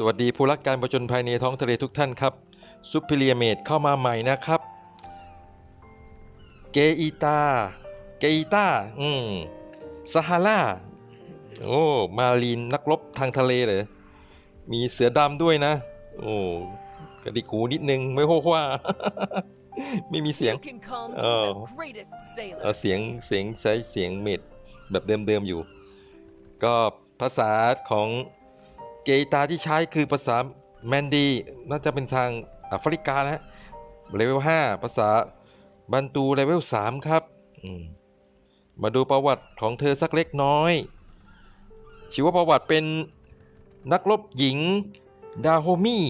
สวัสดีผู้รักการประจนภายในท้องทะเลทุกท่านครับซูเปอร์เลียเมดเข้ามาใหม่นะครับเกอีตาเกอีตาอืมซาฮาราโอ้มารีนนักรบทางทะเลเลยมีเสือดำด้วยนะ โอ้กระดิกหูนิดนึงไม่โหว่าไม่มีเสียง You can call me Oh. the greatest เอ่อ sailor. เสียงเสียงใช้เสียงเมดแบบเดิมๆอยู่ ก็ภาษาของ เกตาที่ใช้คือภาษาแมนดีน่าจะเป็นทางแอฟริกานะฮะเลเวล5ภาษาบันตูเลเวล3ครับมมาดูประวัติของเธอสักเล็กน้อย ชีวประวัติเป็นนักรบหญิงดาโฮมี่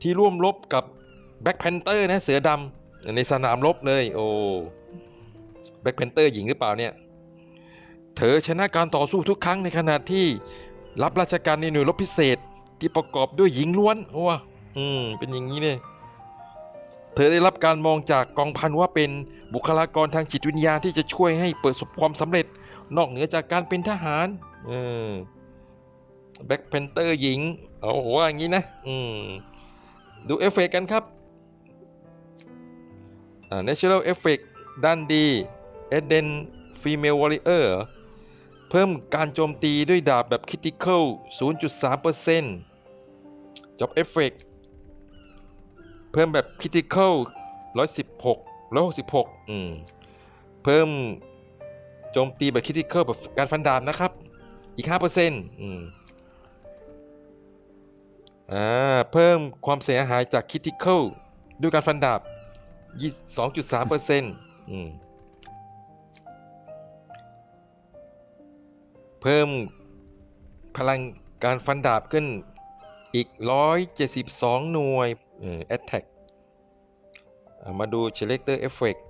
ที่ร่วมรบกับแบ็คแพนเตอร์นะเสือดำในสนามรบเลย โอ้แบ็คแพนเตอร์หญิงหรือเปล่าเนี่ย เธอชนะการต่อสู้ทุกครั้งในขณะที่ รับราชการในหน่วยรบพิเศษที่ประกอบด้วยหญิงล้วนว้าอืม เป็นอย่างนี้เลย เธอได้รับการมองจากกองพันว่าเป็นบุคลากรทางจิตวิญญาณที่จะช่วยให้เประสบความสำเร็จ นอกเหนือจากการเป็นทหาร เออแบ็คแพนเตอร์หญิง เอาว่าอย่างนี้นะ อืม ดูเอฟเฟกต์กันครับ อ่า natural effect ด้านดี Eden Female Warrior เพิ่มการโจมตีด้วยดาบแบบ Critical 0.3% Job Effect เพิ่มแบบ Critical 116 166 อืม เพิ่มโจมตีแบบ Critical แบบการฟันดาบนะครับ อีก 5%อืม อ่า เพิ่มความเสียหายจาก Critical ด้วยการฟันดาบ 2.3%อืม เพิ่มพลังการฟันดาบขึ้นอีก 172 หน่วยเออ attack มาดู selector effect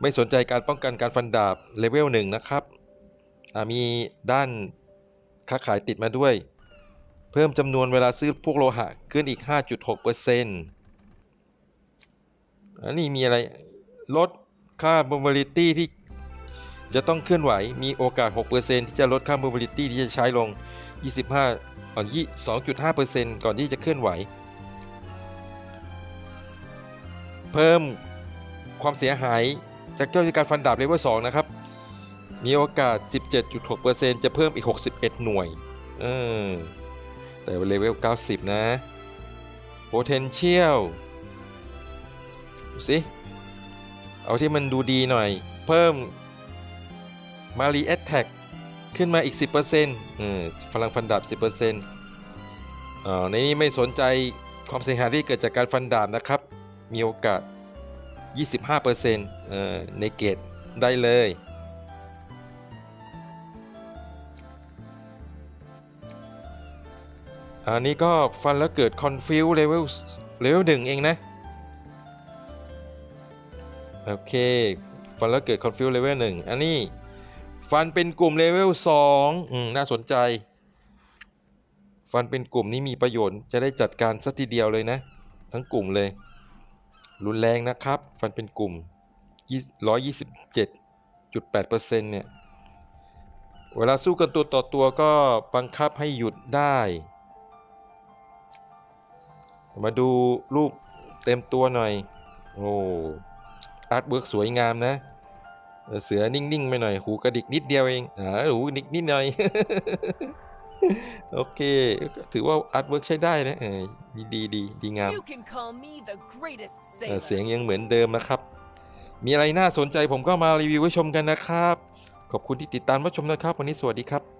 ไม่สนใจการป้องกันการฟันดาบเลเวล1นะครับ มีด้านค้าขายติดมาด้วย เพิ่มจำนวนเวลาซื้อพวกโลหะขึ้นอีก 5.6%อันนี้มีอะไร ลดค่า mobility ที่ จะต้องเคลื่อนไหวมีโอกาส 6%ที่จะลดค่า mobility ที่จะใช้ลง 25อ่อน2.5%ก่อนที่จะเคลื่อนไหว เพิ่มความเสียหายจากเจ้าการฟันดาบเลเวล2นะครับ มีโอกาส 17.6%จะเพิ่มอีก 61 หน่วย เออ แต่เลเวล 90 นะ potential สิ เอาที่มันดูดีหน่อย เพิ่ม มารีแอตแทกขึ้นมาอีก 10%เออพลังฟันดาบ 10%อ่าในนี้ไม่สนใจความเสียหายที่เกิดจากการฟันดาบนะครับ มีโอกาส 25%เออในเกตได้เลยอันนี้ก็ฟันแล้วเกิดคอนฟิวเลเวลเลเวลหนึ่งเองนะ โอเค ฟันแล้วเกิดคอนฟิวเลเวลหนึ่งอันนี้ ฟันเป็นกลุ่มเลเวลสองอน่าสนใจ ฟันเป็นกลุ่มนี้มีประโยชน์ จะได้จัดการสักทีเดียวเลยนะ ทั้งกลุ่มเลย รุนแรงนะครับ ฟันเป็นกลุ่ม127.8%เนี่ย เวลาสู้กันตัวต่อตัวก็บังคับให้หยุดได้ มาดูรูปเต็มตัวหน่อย โอ้อาร์ตเวิร์กสวยงามนะ เออเสือนิ่งๆไปหน่อยหูกระดิกนิดเดียวเองอ่าหูนิดนิดหน่อยโอเค ถือว่าอาร์ตเวิร์กใช้ได้นะเออดีดีดีดีงาม You can call me the greatest เออ sailor. เสียงยังเหมือนเดิมนะครับ มีอะไรน่าสนใจผมก็มารีวิวให้ชมกันนะครับ ขอบคุณที่ติดตามรับชมนะครับ วันนี้สวัสดีครับ